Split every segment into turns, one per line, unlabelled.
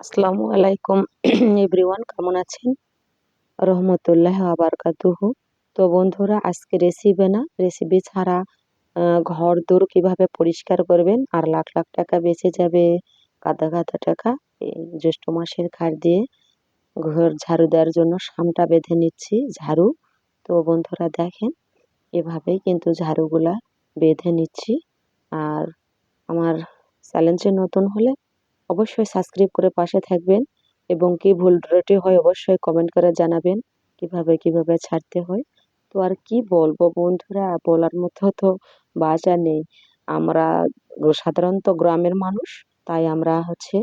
আসসালামু আলাইকুম এভরিওয়ান কেমন আছেন? রহমতুল্লাহ আবারকাতুহু তো বন্ধুরা, আজকে রেসিপি না রেসিপি ছাড়া ঘর দূর কীভাবে পরিষ্কার করবেন? আর লাখ লাখ টাকা বেঁচে যাবে গাদা গাদা টাকা জ্যৈষ্ঠ মাসের খাট দিয়ে ঘর ঝাড়ু দেওয়ার জন্য সামটা বেঁধে নিচ্ছি, ঝাড়ু। তো বন্ধুরা, দেখেন, এভাবেই কিন্তু ঝাড়ুগুলা বেঁধে নিচ্ছি। আর আমার চ্যালেঞ্জে নতুন হলে অবশ্যই সাবস্ক্রাইব করে পাশে থাকবেন এবং কি ভুল ত্রুটি হয় অবশ্যই কমেন্ট করে জানাবেন কীভাবে কীভাবে ছাড়তে হয়। তো আর কি বলব বন্ধুরা, বলার মতো তো বাজা নেই। আমরা সাধারণত গ্রামের মানুষ, তাই আমরা হচ্ছে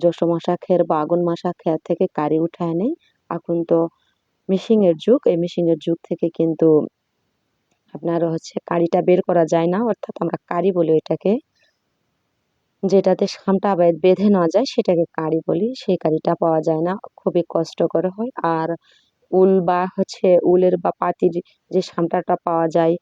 জ্যৈষ্ঠ মাসা খের বা আগুন মাসা খের থেকে কারি উঠায় নেই এখন তো মিশিংয়ের যুগ, এই মিশিংয়ের যুগ থেকে কিন্তু আপনার হচ্ছে কারিটা বের করা যায় না, অর্থাৎ আমরা কারি বলি এটাকে যেটাতে সামটা বেঁধে না যায় সেটাকে কাঁড়ি বলি। সেই কাঁড়িটা পাওয়া যায় না, খুবই কষ্টকর হয়। আর উল বা হচ্ছে উলের বা পাতির যে সামটাটা পাওয়া যায়,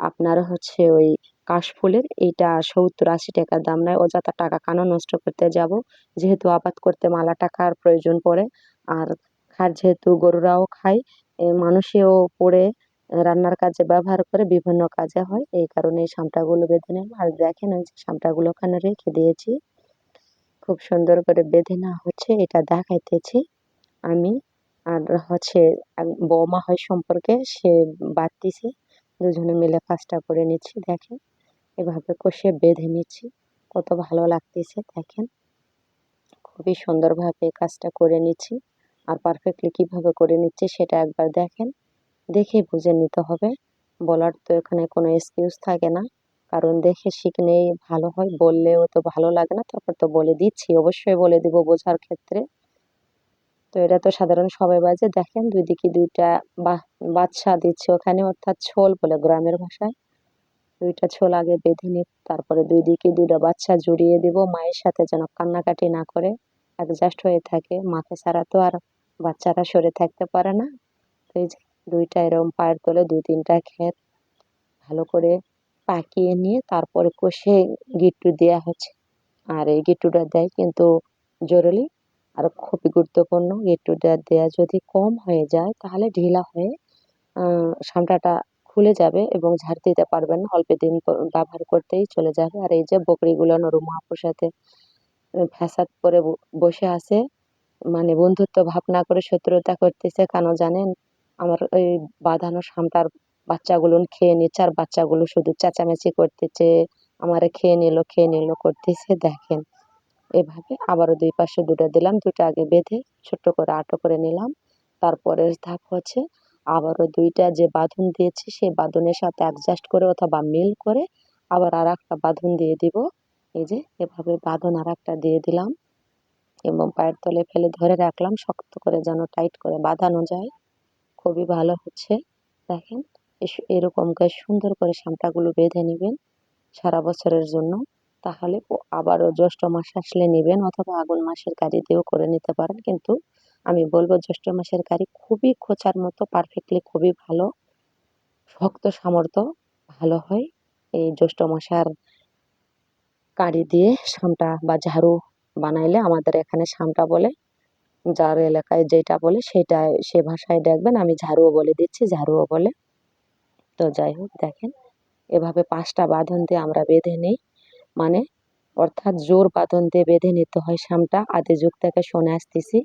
আপনার হচ্ছে ওই কাশফুলের, এইটা সত্তর আশি টাকা দাম নেয়। অযথা টাকা কেন নষ্ট করতে যাব? যেহেতু আবাদ করতে মালা টাকার প্রয়োজন পড়ে। আর খার যেহেতু গরুরাও খায় মানুষেও পড়ে রান্নার কাজে ব্যবহার করে বিভিন্ন কাজে হয়। এই কারণে এই সামটাগুলো বেঁধে নিলাম। আর দেখেন ওই যে সামটাগুলো ওখানে রেখে দিয়েছি। খুব সুন্দর করে বেঁধে নেওয়া হচ্ছে। এটা দেখাইতেছি আমি। আর হচ্ছে বৌমা হয় সম্পর্কে সে বাড়তিছে। দুজনে মিলে কাজটা করে নিচ্ছি, দেখেন। এভাবে কষে বেঁধে নিচ্ছি। কত ভালো লাগতেছে, দেখেন। খুবই সুন্দরভাবে কাজটা করে নিচ্ছি। আর পারফেক্টলি কীভাবে করে নিচ্ছি সেটা একবার দেখেন। দেখে বুঝে নিতে হবে। বলার তো এখানে কোনো এক্সকিউজ থাকে না। কারণ দেখে শিখলেই ভালো হয়, বললেও তো ভালো লাগে না। তারপর তো বলে দিচ্ছি, অবশ্যই বলে দিব বোঝার ক্ষেত্রে। তো এটা তো সাধারণ সবাই বাজে দেখেন দুই দিকে দুইটা বাচ্চা দিচ্ছে ওখানে, অর্থাৎ ছোল বলে গ্রামের ভাষায়। দুইটা ছোল আগে বেঁধে নিই তারপরে দুই দিকে দুইটা বাচ্চা জুড়িয়ে দিব। মায়ের সাথে যেন কান্নাকাটি না করে অ্যাডজাস্ট হয়ে থাকে। মাকে ছাড়া তো আর বাচ্চারা সরে থাকতে পারে না। তো এই যে দুইটা এরম পায়ের তলে দুই, তিনটা ক্ষেত ভালো করে পাকিয়ে নিয়ে তারপরে কষে গিট্টু দেওয়া হচ্ছে। আর এই গিট্টুটা দেয় কিন্তু জরুরি আর খুবই গুরুত্বপূর্ণ। গিট্টুটা দেওয়া যদি কম হয়ে যায় তাহলে ঢিলা হয়ে সামটাটা খুলে যাবে এবং ঝাড় দিতে পারবেন অল্প দিন ব্যবহার করতেই চলে যাবে। আর এই যে বকরিগুলো নরম আপুর সাথে ফ্যাসাদ করে বসে আছে মানে বন্ধুত্ব ভাবনা করে শত্রুতা করতেছে কেন জানেন? আমার ওই বাঁধানো সামটার বাচ্চাগুলো খেয়ে নিচ্ছে আর বাচ্চাগুলো শুধু চেঁচামেচি করতেছে, আমারে খেয়ে নিল খেয়ে নিল করতেছে, দেখেন। এভাবে আবারও দুই পাশে দুটো দিলাম, দুটো আগে বেঁধে ছোট্ট করে আটো করে নিলাম। তারপরের ধাপ হচ্ছে আবারও দুইটা যে বাঁধন দিয়েছি, সেই বাঁধনের সাথে অ্যাডজাস্ট করে অথবা মিল করে আবার আর একটা বাঁধন দিয়ে দিব। এই যে এভাবে বাঁধন আর একটা দিয়ে দিলাম এবং পায়ের তলে ফেলে ধরে রাখলাম, শক্ত করে যেন টাইট করে বাঁধানো যায়। খুবই ভালো হচ্ছে। দেখেন এরকম করে সুন্দর করে সামটাগুলো বেঁধে নেবেন সারা বছরের জন্য। তাহলে আবারও জ্যৈষ্ঠ মাস আসলে নেবেন অথবা আগুন মাসের কারি দিয়েও করে নিতে পারেন। কিন্তু আমি বলব জ্যৈষ্ঠ মাসের কারি খুবই খোঁচার মতো পারফেক্টলি খুবই ভালো, শক্ত সামর্থ্য, ভালো হয়। এই জ্যৈষ্ঠ মাসের কারি দিয়ে সামটা বা ঝাড়ু বানাইলে আমাদের এখানে সামটা বলে যার এলাকায় যেটা বলে সেটা সে ভাষায় দেখবেন, আমি ঝাড়ুও বলে দিচ্ছি, ঝাড়ুও বলে। তো যাই হোক, দেখেন, এভাবে পাঁচটা বাঁধন দিয়ে আমরা বেঁধে নিই। মানে অর্থাৎ জোর বাঁধন দিয়ে বেঁধে নিতে হয় সামটা আদি যুগ থেকে শুনে আসতেছি,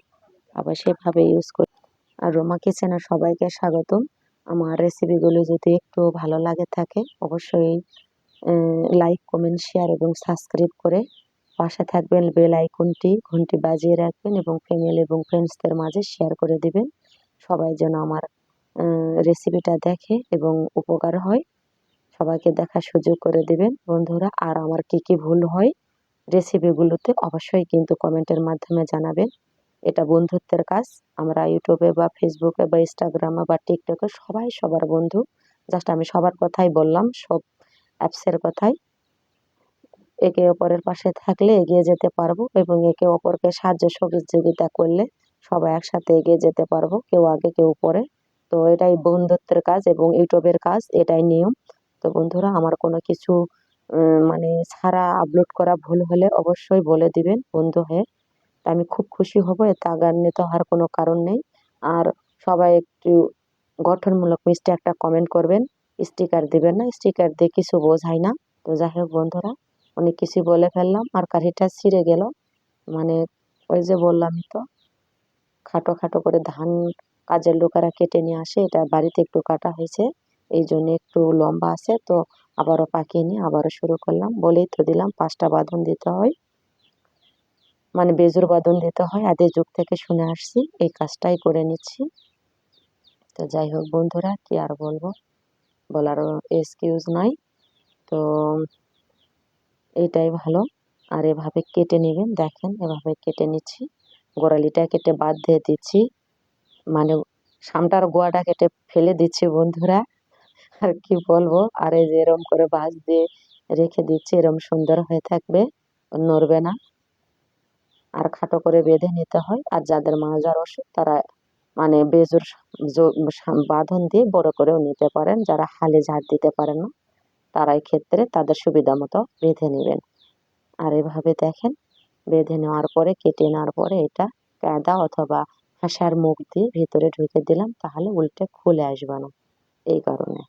আবার সেভাবে ইউজ করি। আর রোমা কিচেনে সবাইকে স্বাগতম। আমার রেসিপিগুলো যদি একটু ভালো লাগে থাকে, অবশ্যই লাইক কমেন্ট শেয়ার এবং সাবস্ক্রাইব করে পাশে থাকবেন বেল আইকনটি, ঘন্টি বাজিয়ে রাখবেন এবং ফ্যামিলি এবং ফ্রেন্ডসদের মাঝে শেয়ার করে দিবেন। সবাই যেন আমার রেসিপিটা দেখে এবং উপকার হয়। সবাইকে দেখার সুযোগ করে দেবেন। বন্ধুরা, আর আমার কী কী ভুল হয় রেসিপিগুলোতে অবশ্যই কিন্তু কমেন্টের মাধ্যমে জানাবেন। এটা বন্ধুত্বের কাজ। আমরা ইউটিউবে বা ফেসবুকে বা ইনস্টাগ্রামে বা টিকটকে সবাই সবার বন্ধু। জাস্ট আমি সবার কথাই বললাম, সব অ্যাপসের কথাই। একে অপরের পাশে থাকলে এগিয়ে যেতে পারব এবং একে অপরকে সাহায্য সহযোগিতা করলে সবাই একসাথে এগিয়ে যেতে পারব, কেউ আগে, কেউ পরে। তো এটাই বন্ধুত্বের কাজ এবং ইউটিউবের কাজ, এটাই নিয়ম। তো বন্ধুরা, আমার কোনো কিছু মানে ছাড়া, আপলোড করা ভুল হলে অবশ্যই বলে দিবেন বন্ধু হয়ে। আমি খুব খুশি হব, এতে আগান্বিত হওয়ার কোনো কারণ নেই। আর সবাই একটু গঠনমূলক মিষ্টি একটা কমেন্ট করবেন। স্টিকার দিবেন না, স্টিকার দিয়ে কিছু বোঝায় না। তো যাই হোক বন্ধুরা। অনেক কিছু বলে ফেললাম। আর কাঠিটা ছিঁড়ে গেল। মানে ওই যে বললামই তো, খাটো খাটো করে ধান কাজের লোকেরা কেটে নিয়ে আসে। এটা বাড়িতে একটু কাটা হয়েছে, এই জন্য একটু লম্বা আছে। তো আবারও পাকিয়ে নিয়ে আবারও শুরু করলাম। বলেই তো দিলাম, পাঁচটা বাঁধন দিতে হয়। মানে বেজুর বাঁধন দিতে হয়। আদি যুগ থেকে শুনে আসছি, এই কাজটাই করে নিচ্ছি। তো যাই হোক বন্ধুরা, কি আর বলব? বলারও এক্সকিউজ নাই। তো এইটাই ভালো। আর এভাবে কেটে নেবেন, দেখেন এভাবে কেটে নিচ্ছি। গোড়ালিটা কেটে বাদ দিয়ে দিচ্ছি। মানে সামটার গোয়াটা কেটে ফেলে দিচ্ছি বন্ধুরা। আর কি বলব? আর এই যে এরম করে বাঁশ দিয়ে রেখে দিচ্ছি, এরম সুন্দর হয়ে থাকবে, নড়বে না। আর খাটো করে বেঁধে নিতে হয়। আর যাদের মাজার ওষুধ তারা মানে বেজোর বাঁধন দিয়ে বড় করেও নিতে পারেন। যারা হালে ঝাড় দিতে পারেন না। তারাই ক্ষেত্রে তাদের সুবিধা মতো বেঁধে নেবেন। আর এভাবে দেখেন, বেঁধে নেওয়ার পরে, কেটে নেওয়ার পরে এটা কাদা অথবা হাঁসার মুখ দিয়ে ভিতরে ঢুকে দিলাম, তাহলে উল্টে খুলে আসবে না এই কারণে।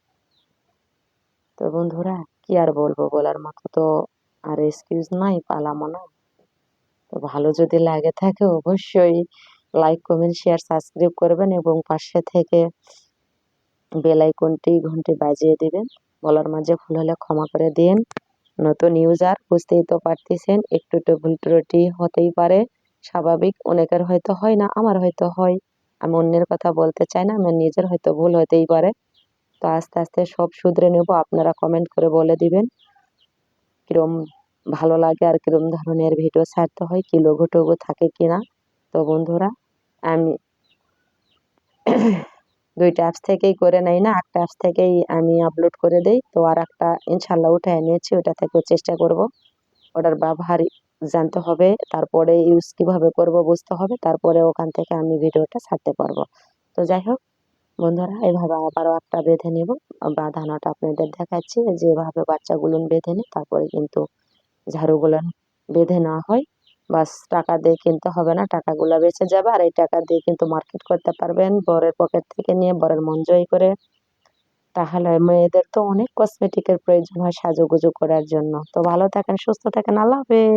তো বন্ধুরা, কি আর বলব, বলার মতো তো আর এক্সকিউজ নাই, পালামো না। তো ভালো যদি লাগে থাকে, অবশ্যই লাইক কমেন্ট শেয়ার সাবস্ক্রাইব করবেন এবং পাশে থেকে বেল আইকনটি ঘন্টি বাজিয়ে দিবেন। বলার মাঝে ভুল হলে ক্ষমা করে দিন। নতুন ইউজার বুঝতেই তো পারতেছেন, একটু একটু ভুল ত্রুটি হতেই পারে। স্বাভাবিক, অনেকের হয়তো হয় না, আমার হয়তো হয়। আমি অন্যের কথা বলতে চাই না, আমার নিজের হয়তো ভুল হতেই পারে। তো আস্তে আস্তে সব শুধরে নেব, আপনারা কমেন্ট করে বলে দিবেন। কীরম ভালো লাগে আর কীরম ধরনের ভিডিও ছাড়তে হয়, কি লোগো টোগো থাকে কি না তো বন্ধুরা, আমি দুইটা অ্যাপস থেকেই করে নেই না, একটা অ্যাপস থেকেই আমি আপলোড করে দেই। তো আর একটা ইনশাল্লাহ উঠে নিয়েছি, ওটা থেকেও চেষ্টা করব। ওটার ব্যবহার জানতে হবে, তারপরে ইউজ কীভাবে করব বুঝতে হবে, তারপরে ওখান থেকে আমি ভিডিওটা ছাড়তে পারব। তো যাই হোক, বন্ধুরা, এভাবে আবারও একটা বেঁধে নেব। বাঁধানোটা আপনাদের দেখাচ্ছি, যেভাবে বাচ্চাগুলো বেঁধে নিই তারপরে কিন্তু ঝাড়ুগুলো বেঁধে নেওয়া হয়। বাস টাকা দিয়ে কিনতে হবে না, টাকাগুলো বেঁচে যাবে আর এই টাকা দিয়ে কিন্তু মার্কেট করতে পারবেন বরের পকেট থেকে নিয়ে বরের মন জয় করে। তাহলে মেয়েদের তো অনেক কসমেটিকের প্রয়োজন হয় সাজুগুজু করার জন্য। তো ভালো থাকেন, সুস্থ থাকেন, আল্লাহ হাফেজ।